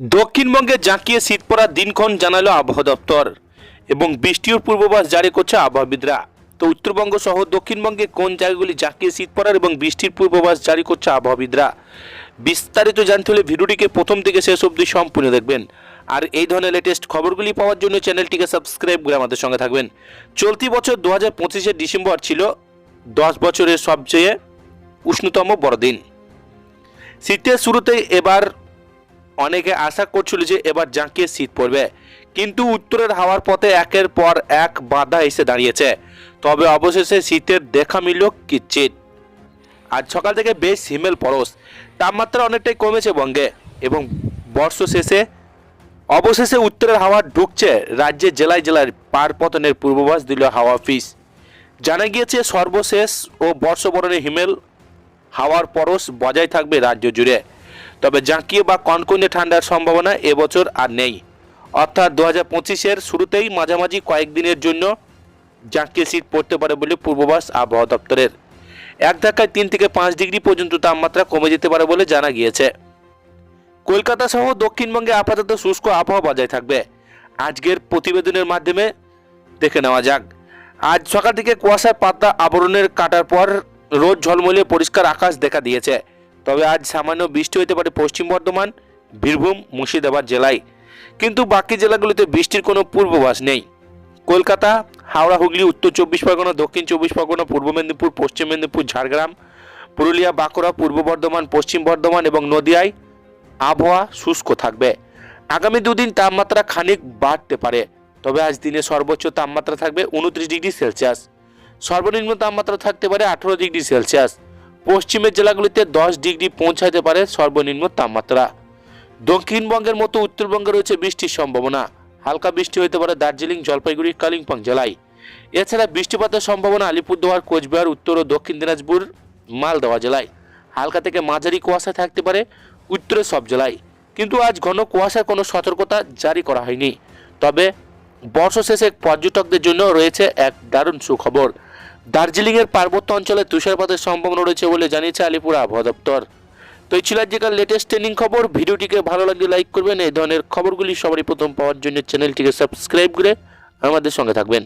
দক্ষিণবঙ্গে জাঁকিয়ে শীত পড়ার দিনক্ষণ জানালো আবহাওয়া দপ্তর এবং বৃষ্টির পূর্বাভাস জারি করছে আবহাওয়াবিদরা। তো উত্তরবঙ্গ সহ দক্ষিণবঙ্গে কোন জায়গাগুলি জাঁকিয়ে শীত পড়ার এবং বৃষ্টির পূর্বাভাস জারি করছে আবহাওয়াবিদরা? বিস্তারিত জানতে হলে ভিডিওটিকে প্রথম থেকে শেষ অবধি সম্পূর্ণ দেখবেন। আর এই ধরনের লেটেস্ট খবরগুলি পাওয়ার জন্য চ্যানেলটিকে সাবস্ক্রাইব করে আমাদের সঙ্গে থাকবেন। চলতি বছর দু হাজার ডিসেম্বর ছিল দশ বছরের সবচেয়ে উষ্ণতম বড়দিন। শীতের শুরুতেই এবার অনেকে আশা করছিল যে এবার জাঁকিয়ে শীত পড়বে। কিন্তু উত্তরের হাওয়ার পথে একের পর এক বাধা এসে দাঁড়িয়েছে। তবে অবশেষে শীতের দেখা মিলল কিচ্ছিত। আজ সকাল থেকে বেশ হিমেল পরশ। তাপমাত্রা অনেকটাই কমেছে বঙ্গে এবং বর্ষ শেষে অবশেষে উত্তরের হাওয়া ঢুকছে রাজ্যের জেলায় জেলায়। পার পতনের পূর্বাভাস দিল হাওয়া অফিস। জানা গিয়েছে সর্বশেষ ও বর্ষবরণে হিমেল হাওয়ার পরশ বজায় থাকবে রাজ্য জুড়ে। তবে জাঁকিয়ে বা কনকনে ঠান্ডার সম্ভাবনা এবছর আর নেই। অর্থাৎ দু হাজার পঁচিশের শুরুতেই মাঝামাঝি কয়েকদিনের জন্য জাঁকিয়ে শীত পড়তে পারে বলে পূর্বাভাস আবহাওয়া দপ্তরের। এক ধাক্কায় তিন থেকে পাঁচ ডিগ্রি পর্যন্ত তাপমাত্রা কমে যেতে পারে বলে জানা গিয়েছে। কলকাতা সহ দক্ষিণবঙ্গে আপাতত শুষ্ক আবহাওয়া বজায় থাকবে। আজকের প্রতিবেদনের মাধ্যমে দেখে নেওয়া যাক। আজ সকাল থেকে কুয়াশার পাতা আবরণের কাটার পর রোদ ঝলমলে পরিষ্কার আকাশ দেখা দিয়েছে। তবে আজ সামান্য বৃষ্টি হতে পারে পশ্চিম বর্ধমান, বীরভূম, মুর্শিদাবাদ জেলায়। কিন্তু বাকি জেলাগুলিতে বৃষ্টির কোনো পূর্বাভাস নেই। কলকাতা, হাওড়া, হুগলি, উত্তর চব্বিশ পরগনা, দক্ষিণ চব্বিশ পরগনা, পূর্ব মেদিনীপুর, পশ্চিম মেদিনীপুর, ঝাড়গ্রাম, পুরুলিয়া, বাঁকুড়া, পূর্ব বর্ধমান, পশ্চিম বর্ধমান এবং নদিয়ায় আবহাওয়া শুষ্ক থাকবে। আগামী দুদিন তাপমাত্রা খানিক বাড়তে পারে, তবে আজ দিনে সর্বোচ্চ তাপমাত্রা থাকবে উনত্রিশ ডিগ্রি সেলসিয়াস। সর্বনিম্ন তাপমাত্রা থাকতে পারে আঠারো ডিগ্রি সেলসিয়াস। পশ্চিমের জেলাগুলিতে দশ ডিগ্রি পৌঁছাতে পারে সর্বনিম্ন তাপমাত্রা। দক্ষিণবঙ্গের মতো উত্তরবঙ্গে রয়েছে বৃষ্টির সম্ভাবনা। হালকা বৃষ্টি হতে পারে দার্জিলিং, জলপাইগুড়ি, কালিম্পং জেলায়। এছাড়া বৃষ্টিপাতের সম্ভাবনা আলিপুরদুয়ার, কোচবিহার, উত্তর ও দক্ষিণ দিনাজপুর মালদহ জেলায়। হালকা থেকে মাঝারি কুয়াশা থাকতে পারে উত্তরের সব জেলায়। কিন্তু আজ ঘন কুয়াশার কোনো সতর্কতা জারি করা হয়নি। তবে বর্ষ শেষে পর্যটকদের জন্য রয়েছে এক দারুণ সুখবর। দার্জিলিংয়ের পার্বত্য অঞ্চলে তুষারপাতের সম্ভাবনা রয়েছে বলে জানিয়েছে আলিপুর আবহাওয়া দপ্তর। তো এই ছিল আজকের লেটেস্ট ট্রেনিং খবর। ভিডিওটিকে ভালো লাগলে লাইক করবেন। এই ধরনের খবরগুলি সবারই প্রথম পাওয়ার জন্য চ্যানেলটিকে সাবস্ক্রাইব করে আমাদের সঙ্গে থাকবেন।